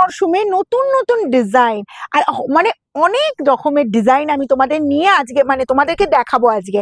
মরশুমে নতুন নতুন ডিজাইন আর মানে অনেক রকমের ডিজাইন আমি তোমাদের নিয়ে আজকে মানে তোমাদেরকে দেখাবো আজকে।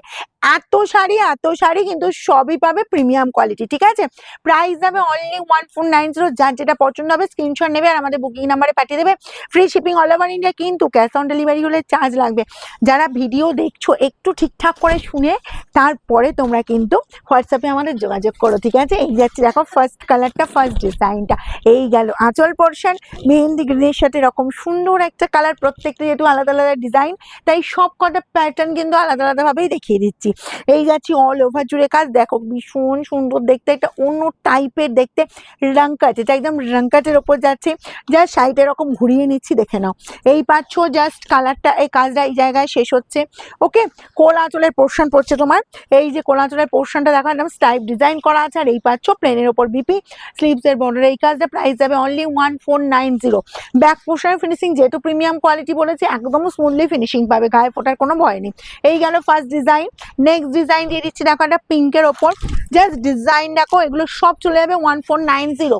এত শাড়ি এত শাড়ি কিন্তু সবই পাবে প্রিমিয়াম কোয়ালিটি ঠিক আছে? প্রাইস যাবে only one four nine zero যার যেটা পছন্দ হবে স্ক্রিনশট নেবে আর আমাদের বুকিং নাম্বারে পাঠিয়ে দেবে। Free shipping all over India কিন্তু ক্যাশ অন ডেলিভারি হলে চার্জ লাগবে। যারা ভিডিও দেখছ একটু ঠিকঠাক করে শুনে, তারপরে তোমরা কিন্তু হোয়াটসঅ্যাপে আমাদের যোগাযোগ করো, ঠিক আছে? এই যাচ্ছে দেখো ফার্স্ট কালারটা ফার্স্ট ডিজাইনটা এই গেল আঁচল পোর্শন মেহেন্দি গ্রিনের সাথে এরকম সুন্দর একটা কালার প্রত্যেকটা যেহেতু আলাদা আলাদা ডিজাইন তাই সব কটা প্যাটার্ন কিন্তু আলাদা আলাদাভাবেই দেখিয়ে দিচ্ছি। এই যাচ্ছি অল ওভার জুড়ে কাজ, দেখো ভীষণ সুন্দর দেখতে, একটা অন্য টাইপের দেখতে রাঙ্কাট এটা একদম রাঙ্কাটের ওপর যাচ্ছে, যা সাইড এরকম ঘুরিয়ে নিচ্ছি, দেখে নাও। এই পাচ্ছ জাস্ট কালারটা এই কাজটা এই জায়গায় শেষ হচ্ছে ওকে কোল আঁচলের পোর্শন পড়ছে তোমার, এই যে কোল আঁচলের পোর্শনটা দেখো, একদম স্টাইপ ডিজাইন করা আছে, আর এই পাচ্ছ প্লেনের ওপর বিপি স্লিভসের বর্ডার এই কাজটা প্রাইস যাবে only one four nine zero back পোর্শনের finishing যেহেতু প্রিমিয়াম কোয়ালিটি বলেছে একদম স্মুথলি ফিনিশিং পাবে, গায়ে ফোটার কোনো ভয় নেই। এই গেল ফার্স্ট ডিজাইন নেক্সট ডিজাইন দিয়ে দিচ্ছি, দেখো একটা পিঙ্কের ওপর। জাস্ট ডিজাইন দেখো, এগুলো সব চলে যাবে ওয়ান ফোর নাইন জিরো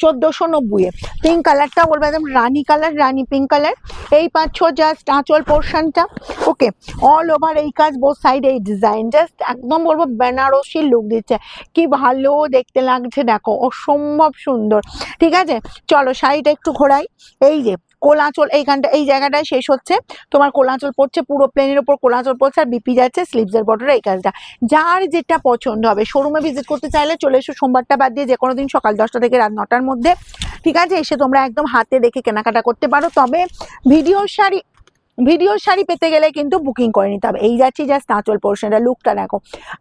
চোদ্দোশো নব্বইয়ে পিঙ্ক কালারটা বলব একদম রানি কালার রানি পিঙ্ক কালার এই পাচ্ছ জাস্ট আঁচল পোর্শনটা ওকে অল ওভার এই কাজ বোথ সাইড এই ডিজাইন জাস্ট একদম বলব বেনারসি লুক দিচ্ছে। কি ভালো দেখতে লাগছে, দেখো অসম্ভব সুন্দর। ঠিক আছে, চলো শাড়িটা একটু ঘোরাই। এই যে কোলাচল, এইখানটা, এই জায়গাটায় শেষ হচ্ছে। তোমার কোলাচল পড়ছে, পুরো প্লেনের ওপর কোলাচল পড়ছে আর বিপি যাচ্ছে স্লিপসের বর্ডারে এই কাজটা। যার যেটা পছন্দ হবে শোরুমে ভিজিট করতে চাইলে চলে এসো সোমবারটা বাদ দিয়ে যে কোনো দিন সকাল দশটা থেকে রাত নটার মধ্যে। ঠিক আছে, এসে তোমরা একদম হাতে দেখে কেনাকাটা করতে পারো। তবে ভিডিও শাড়ি ভিডিও শাড়ি পেতে গেলে কিন্তু বুকিং করে নিতে হবে। এই যাচ্ছি জাস্ট আঁচল পোর্শনটা লুকটা দেখো।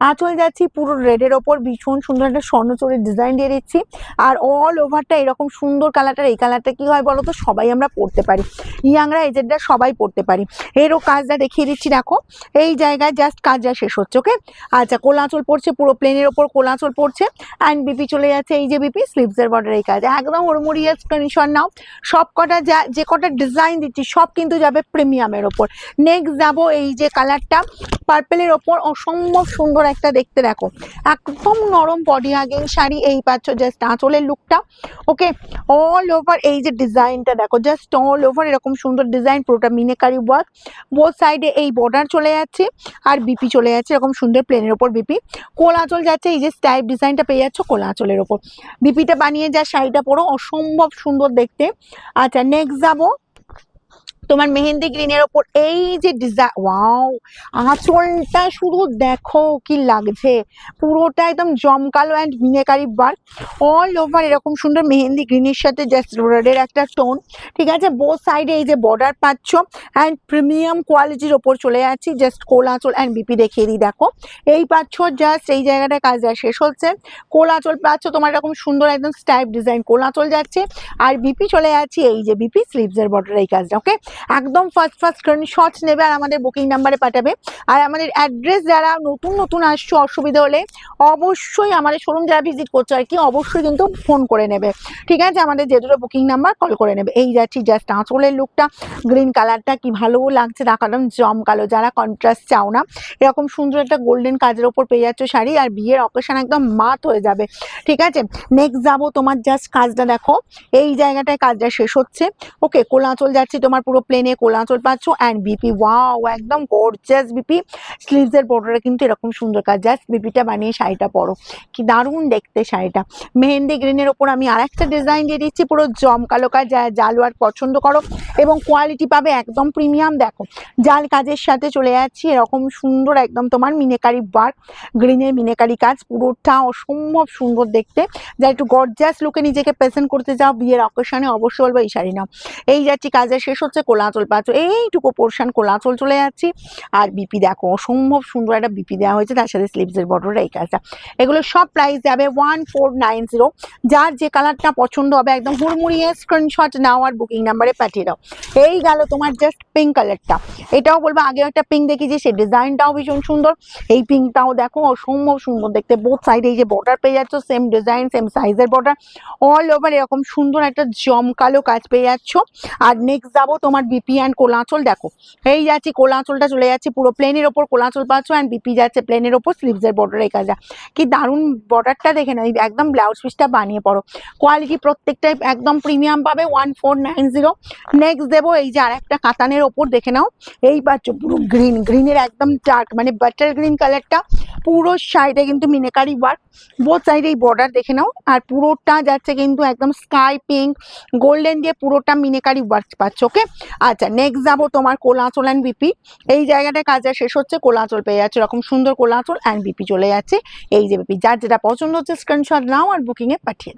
আঁচল যাচ্ছি পুরো রেডের ওপর, ভীষণ সুন্দর একটা স্বর্ণচুরের ডিজাইন দিয়ে দিচ্ছি। আর অল ওভারটা এরকম সুন্দর কালারটার এই কালারটা কি হয় বলো তো সবাই আমরা পরতে পারি। ইয়াংরা এজেডরা সবাই পরতে পারি। এরও কাজটা দেখিয়ে দিচ্ছি, দেখো। এই জায়গায় জাস্ট কাজটা শেষ হচ্ছে ওকে আচ্ছা কোলাচল পড়ছে, পুরো প্লেনের ওপর কোলাচল পড়ছে। অ্যান্ড বিপি চলে যাচ্ছে, এই যে বিপি স্লিভসের বর্ডার এই কাজ। একদম হুড়মুড়িয়ে স্ক্রিনশট নাও। সব কটা যা, যে কটা ডিজাইন দিচ্ছি, সব কিন্তু যাবে প্রিমিয়ামের ওপর। নেক্সট যাব এই যে কালারটা পার্পেলের ওপর। অসম্ভব সুন্দর একটা দেখতে দেখো। একদম নরম বডি আগের শাড়ি এই পাচ্ছ জাস্ট আঁচলের লুকটা ওকে অল ওভার এই যে ডিজাইনটা দেখো জাস্ট অল ওভার এরকম সুন্দর ডিজাইন পুরোটা মিনেকারি ওয়ার্ক বোথ সাইডে এই বর্ডার চলে যাচ্ছে আর বিপি চলে যাচ্ছে, এরকম সুন্দর প্লেনের ওপর বিপি কোল আঁচল যাচ্ছে, এই যে স্টাইপ ডিজাইনটা পেয়ে যাচ্ছ কোল আঁচলের ওপর। বিপিটা বানিয়ে যা, শাড়িটা পরো, অসম্ভব সুন্দর দেখতে। আচ্ছা নেক্সট যাব। তোমার মেহেন্দি গ্রিনের ওপর এই যে ডিজাইন ওয়াও আঁচলটা শুধু দেখো কি লাগছে। পুরোটা একদম জমকালো অ্যান্ড মিনেকারি বার। অল ওভার এরকম সুন্দর মেহেন্দি গ্রিনের সাথে জাস্ট রেডের একটা টোন ঠিক আছে? বোথ সাইডে এই যে বর্ডার পাচ্ছ। অ্যান্ড প্রিমিয়াম কোয়ালিটির ওপর চলে যাচ্ছি। জাস্ট কোল আঁচল অ্যান্ড বিপি দেখিয়ে দিই, দেখো। এই পাচ্ছ জাস্ট এই জায়গাটায় কাজটা শেষ হচ্ছে। কোল আঁচল পাচ্ছ, তোমার এরকম সুন্দর একদম স্টাইপ ডিজাইন কোল আঁচল যাচ্ছে। আর বিপি চলে যাচ্ছে, এই যে বিপি স্লিভসের বর্ডার এই কাজটা ওকে একদম ফার্স্ট ফার্স্ট স্ক্রিনশট নেবে আর আমাদের বুকিং নাম্বারে পাঠাবে। আর আমাদের অ্যাড্রেস যারা নতুন নতুন আসছো, অসুবিধা হলে অবশ্যই আমাদের শোরুম যারা ভিজিট করছ আর কি, অবশ্যই কিন্তু ফোন করে নেবে। ঠিক আছে? আমাদের যে দুটো বুকিং নাম্বার কল করে নেবে। এই যাচ্ছি জাস্ট আঁচলের লুকটা গ্রিন কালারটা কি ভালো লাগছে দেখালাম জমকালো যারা কন্ট্রাস্ট চাও না, এরকম সুন্দর একটা গোল্ডেন কাজের ওপর পেয়ে যাচ্ছ শাড়ি আর বিয়ের অকেশন একদম মাত হয়ে যাবে। ঠিক আছে? নেক্সট যাব তোমার জাস্ট কাজটা দেখো। এই জায়গাটায় কাজটা শেষ হচ্ছে। ওকে কোলাচল যাচ্ছি তোমার পুরো প্লেনে কোলাচল পাচ্ছ অ্যান্ড বিপি ওয়াও একদম গর্জাস বিপি স্লিভসের বর্ডারে কিন্তু এরকম সুন্দর কাজ জাস্ট বিপিটা বানিয়ে শাড়িটা পরো। কি দারুণ দেখতে শাড়িটা। মেহেন্দি গ্রিনের ওপর আমি আর একটা ডিজাইন দিয়ে দিচ্ছি, পুরো জমকালো কাজ জালওয়ার পছন্দ করো। এবং কোয়ালিটি পাবে একদম প্রিমিয়াম দেখো। জাল কাজের সাথে চলে যাচ্ছি, এরকম সুন্দর একদম তোমার মিনেকারি বার গ্রিনের মিনেকারি কাজ, পুরোটা অসম্ভব সুন্দর দেখতে। যা একটু গর্জাস লুকে নিজেকে প্রেজেন্ট করতে যাও বিয়ের অকেশনে অবশ্যই বলব এই শাড়ি নাও। এই যাচ্ছি, কাজের শেষ হচ্ছে কোলাচল পাচ্ছ। এইটুকু পোর্শন কোলাচল চলে যাচ্ছি। আর বিপি দেখো, অসম্ভব সুন্দর একটা বিপি দেওয়া হয়েছে, তার সাথে স্লিভসের বর্ডার এই কাজটা এগুলো সব প্রাইস যাবে ওয়ান ফোর নাইন যার যে কালারটা পছন্দ হবে, একদম হুড়মুড়িয়ে স্ক্রিনশট নাও আর বুকিং নাম্বারে পাঠিয়ে দাও। এই গেল তোমার জাস্ট পিঙ্ক কালারটা এটাও বলব আগে একটা পিঙ্ক দেখি যে সেই ডিজাইনটাও ভীষণ সুন্দর। এই পিঙ্কটাও দেখো, অসম্ভব সুন্দর। দেখতে বোথ সাইডে এই যে বর্ডার পেয়ে যাচ্ছ সেম ডিজাইন সেম সাইজের বর্ডার অল ওভার এরকম সুন্দর একটা জমকালো কাজ পেয়ে যাচ্ছ। আর নেক্সট যাব তোমার তোমার বিপি অ্যান্ড কোলাচল দেখো। এই যাচ্ছি, কোলাচলটা চলে যাচ্ছে পুরো প্লেনের ওপর, কোলাচল পাচ্ছ অ্যান্ড বিপি যাচ্ছে প্লেনের ওপর স্লিভসের বর্ডার এই কাজটা। কি দারুণ বর্ডারটা দেখে না একদম ব্লাউজ পিসটা বানিয়ে পড়ো কোয়ালিটি প্রত্যেকটাই একদম প্রিমিয়াম পাবে one four nine zero next দেবো এই যে আর একটা কাতানের ওপর, দেখে নাও। এই পাচ্ছ পুরো গ্রিন গ্রিনের একদম ডার্ক মানে বাটার গ্রিন কালারটা পুরো সাইডে কিন্তু মিনেকারি ওয়ার্ক বোথ সাইডে এই বর্ডার দেখে নাও। আর পুরোটা যাচ্ছে কিন্তু একদম স্কাই পিঙ্ক গোল্ডেন দিয়ে পুরোটা মিনেকারি ওয়ার্ক পাচ্ছ ওকে আচ্ছা নেক্সট যাব তোমার কোলাচল অ্যান্ড বিপি এই জায়গাটা কাজটা শেষ হচ্ছে, কোলাচল পেয়ে যাচ্ছে। এরকম সুন্দর কোলাচল অ্যান্ড বিপি চলে যাচ্ছে। এই যে বিপি যার যেটা পছন্দ হচ্ছে স্ক্রিনশট নাও আর বুকিংয়ে পাঠিয়ে দাও।